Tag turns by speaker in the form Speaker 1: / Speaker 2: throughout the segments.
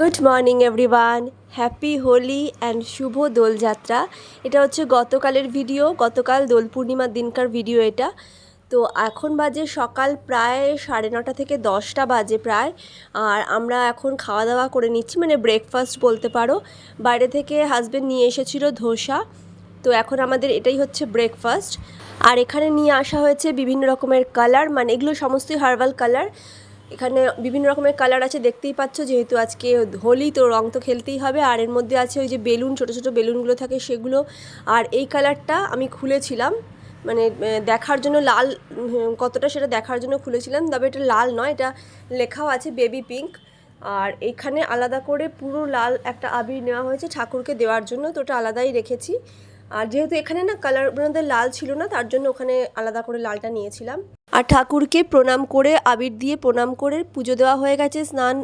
Speaker 1: Good morning everyone happy Holi and শুভ দোলযাত্রা এটা হচ্ছে গতকালের ভিডিও গতকাল দোল পূর্ণিমার দিনকার ভিডিও এটা। তো এখন বাজে সকাল প্রায় সাড়ে নটা থেকে দশটা বাজে প্রায়। আর আমরা এখন খাওয়া দাওয়া করে নিচ্ছি মানে ব্রেকফাস্ট বলতে পারো। বাইরে থেকে হাজব্যান্ড নিয়ে এসেছিল ধোসা। তো এখন আমাদের এটাই হচ্ছে ব্রেকফাস্ট আর এখানে নিয়ে আসা হয়েছে বিভিন্ন রকমের কালার মানে এগুলো সমস্তই হার্বাল কালার এখানে বিভিন্ন রকমের কালার আছে, দেখতেই পাচ্ছ। যেহেতু আজকে হোলি, তো রং তো খেলতেই হবে। আর এর মধ্যে আছে ওই যে বেলুন, ছোটো ছোটো বেলুনগুলো থাকে সেগুলো। আর এই কালারটা আমি খুলেছিলাম মানে দেখার জন্য লাল কতটা সেটা দেখার জন্য খুলেছিলাম। তবে এটা লাল নয়, এটা লেখাও আছে বেবি পিঙ্ক আর এইখানে আলাদা করে পুরো লাল একটা আবির নেওয়া হয়েছে ঠাকুরকে দেওয়ার জন্য, তো ওটা আলাদাই রেখেছি। আর যেহেতু এখানে না কালার মধ্যে লাল ছিল না, তার জন্য ওখানে আলাদা করে লালটা নিয়েছিলাম। আর ঠাকুরকে প্রণাম করে, আবির দিয়ে প্রণাম করে পুজো দেওয়া হয়ে গেছে, স্নান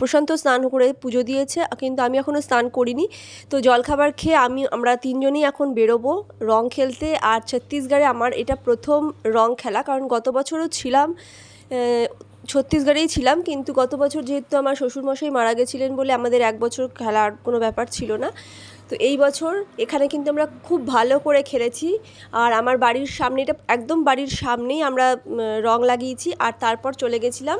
Speaker 1: প্রশান্ত স্নান করে পুজো দিয়েছে, কিন্তু আমি এখনও স্নান করিনি। তো জলখাবার খেয়ে আমি, আমরা তিনজনই এখন বেরোবো রং খেলতে, আর ছত্তিশগড়ে আমার এটা প্রথম রং খেলা, কারণ গত বছরও ছিলাম ছত্তিশগড়েই ছিলাম, কিন্তু গত বছর যেহেতু আমার শ্বশুরমশাই মারা গেছিলেন বলে আমাদের এক বছর খেলার কোনো ব্যাপার ছিল না তো এই বছর এখানে কিন্তু আমরা খুব ভালো করে খেলেছি। আর আমার বাড়ির সামনেটা, একদম বাড়ির সামনেই আমরা রং লাগিয়েছি। আর তারপর চলে গেছিলাম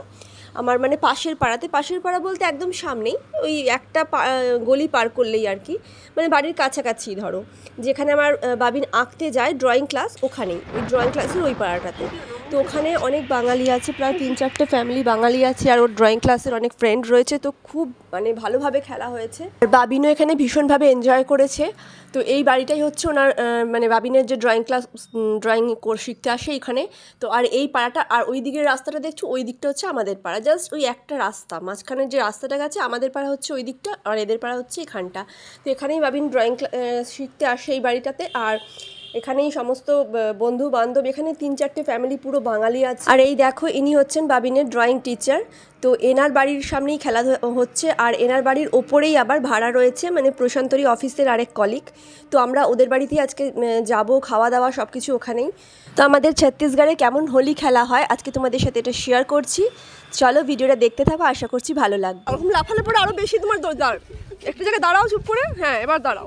Speaker 1: আমার মানে পাশের পাড়াতে। পাশের পাড়া বলতে একদম সামনেই, ওই একটা গলি পার করলেই আর কি। মানে বাড়ির কাছাকাছি ধরো। যেখানে আমার বাবিন আঁকতে যায় ড্রয়িং ক্লাস ওখানেই। ওই ড্রয়িং ক্লাসের ওই পাড়াটাতে। তো ওখানে অনেক বাঙালি আছে, প্রায় তিন চারটে ফ্যামিলি বাঙালি আছে, আর ওর ড্রয়িং ক্লাসের অনেক ফ্রেন্ড রয়েছে। তো খুব মানে ভালোভাবে খেলা হয়েছে। আর বাবিনও এখানে ভীষণভাবে এনজয় করেছে। তো এই বাড়িটাই হচ্ছে ওনার মানে বাবিনের যে ড্রয়িং ক্লাস ড্রয়িং শিখতে আসে এখানে। তো আর এই পাড়াটা, আর ওই দিকের রাস্তাটা দেখছ? ওই দিকটা হচ্ছে আমাদের পাড়া। জাস্ট ওই একটা রাস্তা। মাঝখানের যে রাস্তাটা গেছে, আমাদের পাড়া হচ্ছে ওই দিকটা, আর এদের পাড়া হচ্ছে এখানটা। তো এখানেই বাবিন ড্রয়িং শিখতে আসে এই বাড়িটাতে। আর এখানেই সমস্ত বন্ধু বান্ধব এখানে তিন চারটে ফ্যামিলি পুরো বাঙালি আছে। আর এই দেখো ইনি হচ্ছেন বাবিনের ড্রয়িং টিচার তো এনার বাড়ির সামনেই খেলা হচ্ছে আর এনার বাড়ির ওপরেই আবার ভাড়া রয়েছে মানে প্রশান্তরী অফিসের আরেক কলিগ তো আমরা ওদের বাড়িতেই আজকে যাব খাওয়া দাওয়া সব কিছু ওখানেই। তো আমাদের ছত্তিশগড়ে কেমন হোলি খেলা হয় আজকে তোমাদের সাথে এটা শেয়ার করছি। চলো ভিডিওটা দেখতে থাকো আশা করছি ভালো লাগবে।
Speaker 2: ওরকম লাফালে পরে আরও বেশি তোমার দৌড় দাঁড়। একটা জায়গায় দাঁড়াও চুপ করে। হ্যাঁ এবার দাঁড়াও।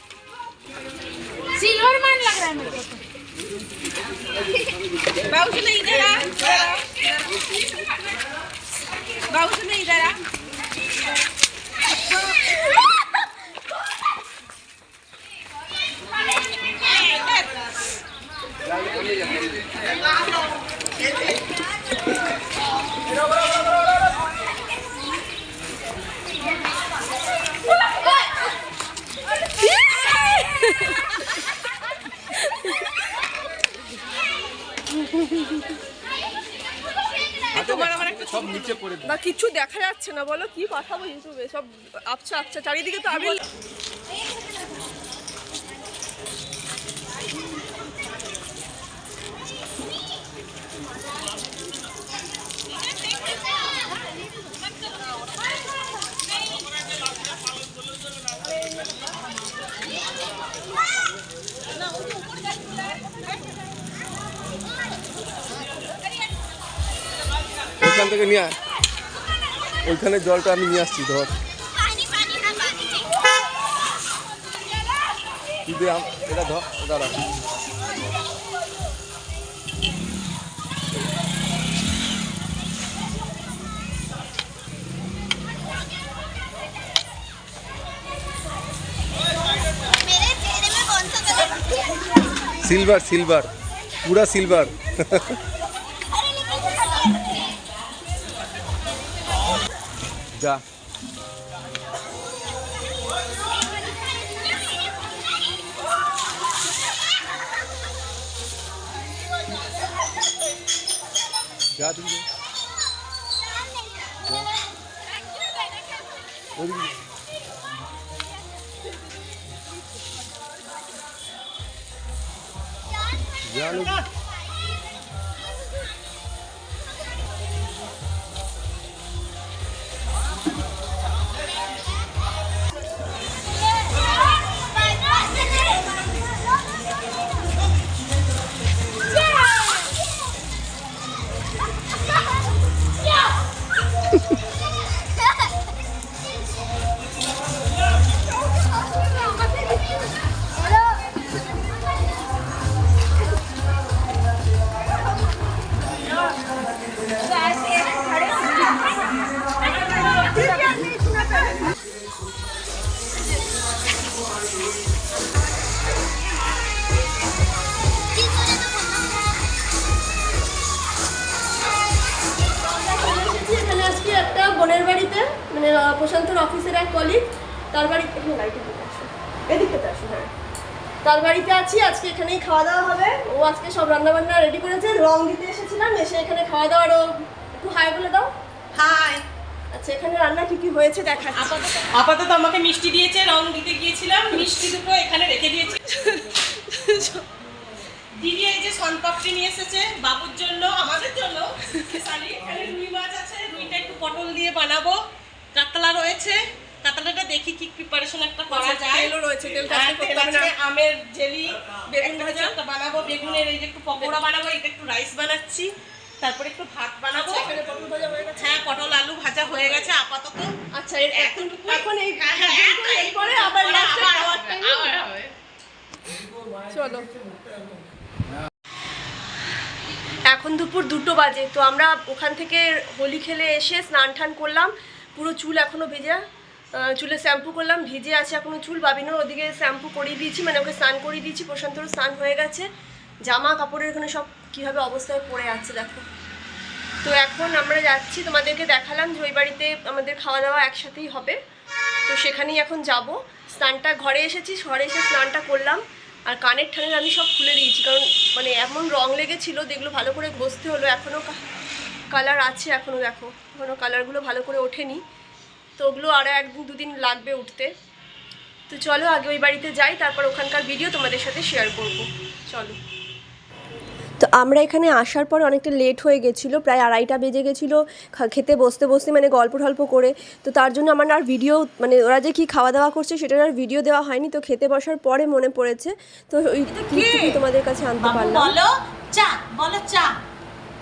Speaker 3: सिल्वर मान लग रहा है मेरे को। बाबू सुन इधर आ। बाबू सुन इधर आ।
Speaker 4: সব নিচে পড়ে
Speaker 2: বা কিছু দেখা যাচ্ছে না বলো কি পাঠাবো ইউটিউবে সব আচ্ছা আচ্ছা চারিদিকে তো আমি
Speaker 4: ওইখান থেকে নিয়ে আয় ওইখানে জলটা আমি নিয়ে আসছি ধর তুই দে আম- এটা ধর দাঁড়া
Speaker 3: मेरे चेहरे में कौन
Speaker 4: já.
Speaker 1: Já, tem que... Já. বাড়িতে মানে প্রশান্তর অফিসের এক কলিগ তার বাড়িতে এখানে লাইটে দিকে আসো। এদিকে আসো হ্যাঁ। তার বাড়িতে আছি আজকে এখানেই খাওয়া দাওয়া হবে। ও আজকে সব রান্না বান্না রেডি করেছে রং দিতে এসেছিলাম এসে এখানে খাওয়া দাওয়ারও একটু হাই বলে দাও।
Speaker 2: হাই
Speaker 1: আচ্ছা এখানে রান্না কি কি হয়েছে দেখা
Speaker 5: আপাতত আপাতত আমাকে মিষ্টি দিয়েছে রং দিতে গিয়েছিলাম মিষ্টি দুটো এখানে রেখে দিয়েছি। দিদি এই যে সনপাপড়ি নিয়ে এসেছে বাবুর জন্য আমাদের জন্য। এখানে রুই মাছ পটল দিয়ে বানাবো। কাতলা রয়েছে। কাতলাটা দেখি কি প্রিপারেশন একটা করা
Speaker 2: আচ্ছা,
Speaker 5: যায়।
Speaker 2: তেলও রয়েছে, তেলটা
Speaker 5: হ্যাঁ,
Speaker 2: করতে হবে
Speaker 5: আমের জেলি
Speaker 2: বেগুন ভাজা।
Speaker 5: একটা বানাবো। বেগুনের এই যে একটু পকোড়া বানাবো এটা একটু রাইস বানাচ্ছি। তারপরে একটু ভাত বানাবো।
Speaker 2: আচ্ছা, এখানে পটল ভাজা হয়ে গেছে।
Speaker 5: হ্যাঁ পটল আলু ভাজা হয়ে গেছে আপাতত।
Speaker 1: আচ্ছা এর এখন এখন এই
Speaker 5: হ্যাঁ, হ্যাঁ,
Speaker 1: এরপরে আবার লাস্টে খাওয়ার।
Speaker 2: চলো।
Speaker 1: এখন দুপুর দুটো বাজে, তো আমরা ওখান থেকে হোলি খেলে এসে স্নান টান করলাম, পুরো চুল এখনও ভেজা চুলে শ্যাম্পু করলাম, ভিজে আছে এখনও চুল বাবিনোর ওদিকে শ্যাম্পু করিয়ে দিয়েছি মানে ওকে স্নান করিয়ে দিয়েছি, প্রশান্তরও স্নান হয়ে গেছে, জামা কাপড়ের এখানে সব কীভাবে অবস্থায় পড়ে আছে দেখো। তো এখন আমরা যাচ্ছি, তোমাদেরকে দেখালাম যে ওই বাড়িতে আমাদের খাওয়া দাওয়া একসাথেই হবে, তো সেখানেই এখন যাব, স্নানটা, ঘরে এসেছি, ঘরে এসে স্নানটা করলাম আর কানের ঠানের আমি সব খুলে দিয়েছি, কারণ মানে এমন রং লেগেছিল, যেগুলো ভালো করে ঘষতে হলো এখনও কালার আছে এখনও দেখো এখনও কালারগুলো ভালো করে ওঠেনি। তো ওগুলো আরও একদিন দুদিন লাগবে উঠতে। তো চলো আগে ওই বাড়িতে যাই, তারপর ওখানকার ভিডিও তোমাদের সাথে শেয়ার করব। চলো। তো আমরা এখানে আসার পর অনেকটা লেট হয়ে গেছিল প্রায় আড়াইটা বেজে গেছিল খেতে বসতে বসতে মানে গল্প টল্প করে। তো তার জন্য আমার আর ভিডিও মানে ওরা যে কি খাওয়া দাওয়া করছে সেটার আর ভিডিও দেওয়া হয়নি। তো খেতে বসার পরে মনে পড়েছে। তো ওই ক্লিপটুকু তোমাদের কাছে আনতে পারলাম।
Speaker 5: বলো চা বলো চা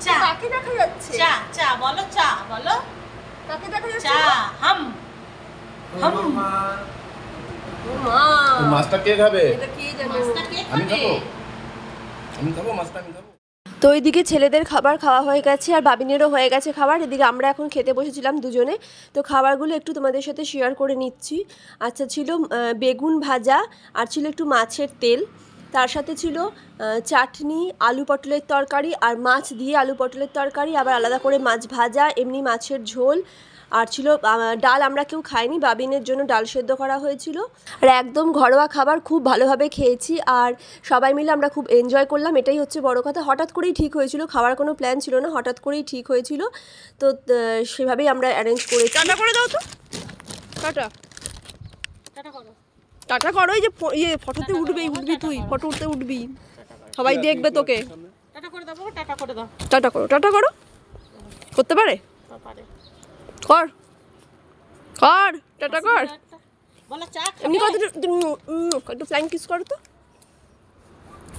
Speaker 5: চা।
Speaker 1: কাকে দেখা যাচ্ছে?
Speaker 5: চা চা বলো চা বলো।
Speaker 1: কাকে দেখা যাচ্ছে?
Speaker 5: চা হাম। হাম।
Speaker 1: ও মা
Speaker 4: ওই মাছটা কে খাবে?
Speaker 1: এটা কে জানে?
Speaker 5: মাছটা কে
Speaker 4: আমি
Speaker 5: খাব?
Speaker 4: আমি খাব মাছটা আমি খাব?
Speaker 1: তো ওইদিকে ছেলেদের খাবার খাওয়া হয়ে গেছে আর বাবিনেরও হয়ে গেছে খাবার। এদিকে আমরা এখন খেতে বসেছিলাম দুজনে। তো খাবারগুলো একটু তোমাদের সাথে শেয়ার করে নিচ্ছি। আচ্ছা ছিল বেগুন ভাজা আর ছিল একটু মাছের তেল। তার সাথে ছিল চাটনি, আলু পটলের তরকারি আর মাছ দিয়ে আলু পটলের তরকারি। আবার আলাদা করে মাছ ভাজা, এমনি মাছের ঝোল আর ছিল ডাল আমরা কেউ খাইনি বাবিনের জন্য ডাল সেদ্ধ করা হয়েছিল। আর একদম ঘরোয়া খাবার খুব ভালোভাবে খেয়েছি আর সবাই মিলে আমরা খুব এনজয় করলাম এটাই হচ্ছে বড় কথা। হঠাৎ করেই ঠিক হয়েছিল খাওয়ার কোনো প্ল্যান ছিল না হঠাৎ করেই ঠিক হয়েছিল। তো সেভাবেই আমরা অ্যারেঞ্জ করেছি।
Speaker 2: টাটা করে দাও তো। টাটা। টাটা করো। এই যে ইয়ে ফটোতে উঠবি উঠবি তুই ফটো উঠতে উঠবি। সবাই দেখবে তোকে।
Speaker 5: টাটা করে দাও টাটা করে দাও।
Speaker 2: টাটা করো টাটা করো। করতে পারে?
Speaker 5: পারে।
Speaker 2: কর। কর টাটা কর। এমনি কত একটু ফ্লাইং কিস করো তো।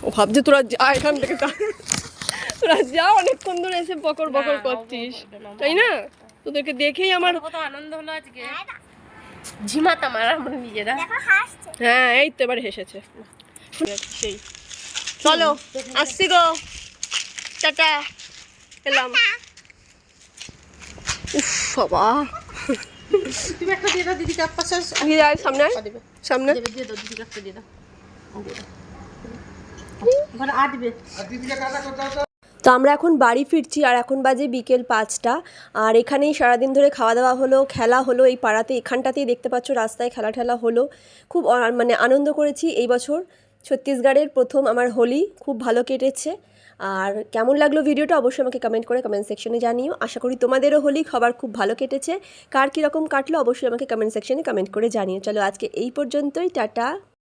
Speaker 2: ও ভাবছে তোরা যা এখান থেকে তোরা যা অনেকক্ষণ ধরে এসে বকর বকর করছিস। তাই না? তোদেরকে দেখেই আমার
Speaker 5: কত আনন্দ হলো আজকে। ঝিমাতাম আর আমরা নিজেরা।
Speaker 3: দেখো
Speaker 2: হ্যাঁ এই তো এবার হেসেছে। সেই। চলো আসছি গো। টাটা। এলাম। উফ বাবা।
Speaker 5: তুমি একটা দিয়ে দাও দিদিকে এক পাশে
Speaker 2: নিয়ে যায় সামনে সামনে।
Speaker 5: দিয়ে দাও দিদিকে একটা দিয়ে দাও। দিয়ে দাও। ওখানে আ দিবে
Speaker 1: তো আমরা এখন বাড়ি ফিরছি আর এখন বাজে বিকেল পাঁচটা। আর এখানেই সারাদিন ধরে খাওয়া দাওয়া হলো খেলা হলো এই পাড়াতে। এখানটাতেই দেখতে পাচ্ছ রাস্তায় খেলা ঠেলা হলো। খুব মানে আনন্দ করেছি। এই বছর ছত্তিশগড়ের প্রথম আমার হোলি খুব ভালো কেটেছে। আর কেমন লাগল ভিডিওটা অবশ্যই আমাকে কমেন্ট করে কমেন্ট সেকশনে জানিও। আশা করি তোমাদেরও হোলি খাবার খুব ভালো কেটেছে। কার কীরকম কাটলো অবশ্যই আমাকে কমেন্ট সেকশনে কমেন্ট করে জানিও। চলো আজকে এই পর্যন্তই, টাটা।